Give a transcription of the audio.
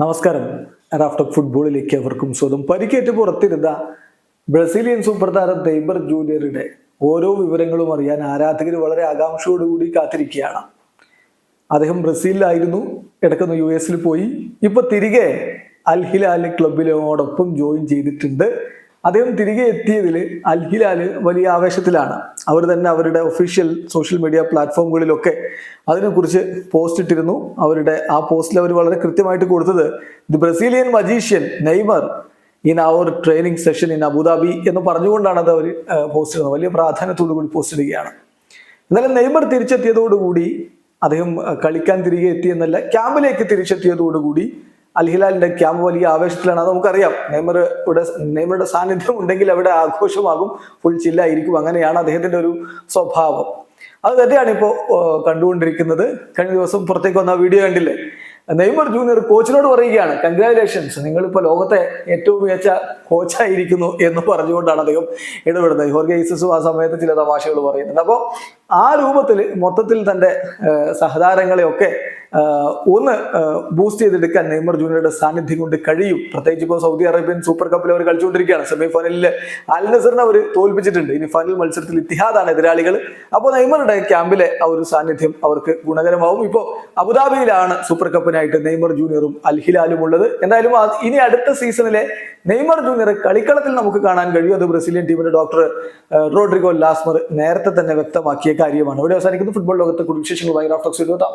നമസ്കാരം. റാഫ്റ്റർ ഫുട്ബോളിലേക്ക് അവർക്കും സ്വന്തം പരിക്കേറ്റ് പുറത്തിരുന്ന ബ്രസീലിയൻ സൂപ്പർ താരം ദൈബർ ജൂനിയറുടെ ഓരോ വിവരങ്ങളും അറിയാൻ ആരാധകർ വളരെ ആകാംക്ഷയോടുകൂടി കാത്തിരിക്കുകയാണ്. അദ്ദേഹം ബ്രസീലിലായിരുന്നു ഇടക്കുന്ന യു എസിൽ പോയി. ഇപ്പൊ തിരികെ അൽ ഹിലാൽ ക്ലബിലോടൊപ്പം ജോയിൻ ചെയ്തിട്ടുണ്ട്. അദ്ദേഹം തിരികെ എത്തിയതിൽ അൽ വലിയ ആവേശത്തിലാണ്. അവർ തന്നെ അവരുടെ ഒഫീഷ്യൽ സോഷ്യൽ മീഡിയ പ്ലാറ്റ്ഫോമുകളിലൊക്കെ അതിനെക്കുറിച്ച് പോസ്റ്റ് ഇട്ടിരുന്നു. അവരുടെ ആ പോസ്റ്റിൽ അവർ വളരെ കൃത്യമായിട്ട് കൊടുത്തത് the Brazilian magician Neymar in our training session in Abu Dhabi എന്ന് പറഞ്ഞുകൊണ്ടാണ് അത് അവർ പോസ്റ്റ് ഇടുന്നത്. വലിയ പ്രാധാന്യത്തോടു കൂടി പോസ്റ്റ് ഇടുകയാണ്. എന്നാലും നെയ്മർ തിരിച്ചെത്തിയതോടുകൂടി അദ്ദേഹം കളിക്കാൻ തിരികെ എത്തിയെന്നല്ല ക്യാമ്പിലേക്ക് തിരിച്ചെത്തിയതോടുകൂടി അൽഹിലാലിന്റെ ക്യാമ്പ് വലിയ ആവേശത്തിലാണ് അത് നമുക്കറിയാം. നെയ്മർ ഇവിടെ നെയ്മറുടെ സാന്നിധ്യം ഉണ്ടെങ്കിൽ അവിടെ ആഘോഷമാകും ഫുൾ ചില്ലായിരിക്കും അങ്ങനെയാണ് അദ്ദേഹത്തിന്റെ ഒരു സ്വഭാവം. അത് തന്നെയാണ് ഇപ്പോൾ കണ്ടുകൊണ്ടിരിക്കുന്നത്. കഴിഞ്ഞ ദിവസം പുറത്തേക്ക് വന്ന വീഡിയോ കണ്ടില്ലേ? നെയ്മർ ജൂനിയർ കോച്ചിനോട് പറയുകയാണ് കൺഗ്രാറ്റുലേഷൻസ് നിങ്ങളിപ്പോൾ ലോകത്തെ ഏറ്റവും മികച്ച കോച്ചായിരിക്കുന്നു എന്ന് പറഞ്ഞുകൊണ്ടാണ് അദ്ദേഹം ഇടപെടുന്നത്. ഹോർഗെ ഈസസും ആ സമയത്ത് ചില തമാശകൾ പറയുന്നുണ്ട്. അപ്പോൾ ആ രൂപത്തിൽ മൊത്തത്തിൽ തന്റെ സഹതാരങ്ങളെയൊക്കെ ഒന്ന് ബൂസ്റ്റ് ചെയ്തെടുക്കാൻ നെയ്മർ ജൂനിയറുടെ സാന്നിധ്യം കൊണ്ട് കഴിയും. പ്രത്യേകിച്ച് ഇപ്പോൾ സൗദി അറേബ്യൻ സൂപ്പർ കപ്പിൽ അവർ കളിച്ചുകൊണ്ടിരിക്കുകയാണ്. സെമി ഫൈനലിൽ അൽ നസറിനെ അവർ തോൽപ്പിച്ചിട്ടുണ്ട്. ഇനി ഫൈനൽ മത്സരത്തിൽ ഇത്തിഹാദാണ് എതിരാളികൾ. അപ്പോൾ നെയ്മറുടെ ക്യാമ്പിലെ ആ ഒരു സാന്നിധ്യം അവർക്ക് ഗുണകരമാവും. ഇപ്പോൾ അബുദാബിയിലാണ് സൂപ്പർ കപ്പിനായിട്ട് നെയ്മർ ജൂനിയറും അൽ ഹിലാലും ഉള്ളത്. എന്തായാലും ഇനി അടുത്ത സീസണിലെ നെയ്മർ ജൂനിയർ കളിക്കളത്തിൽ നമുക്ക് കാണാൻ കഴിയും. അത് ബ്രസീലിയൻ ടീമിന്റെ ഡോക്ടർ റോഡ്രിഗോ ലാസ്മർ നേരത്തെ തന്നെ വ്യക്തമാക്കിയ കാര്യമാണ്. ഇവിടെ അവസാനിക്കുന്ന. ഫുട്ബോൾ ലോകത്തെ കുടുംബ വിശേഷങ്ങളുമായി റാഫ്റ്റോക്സ് എഴുതാം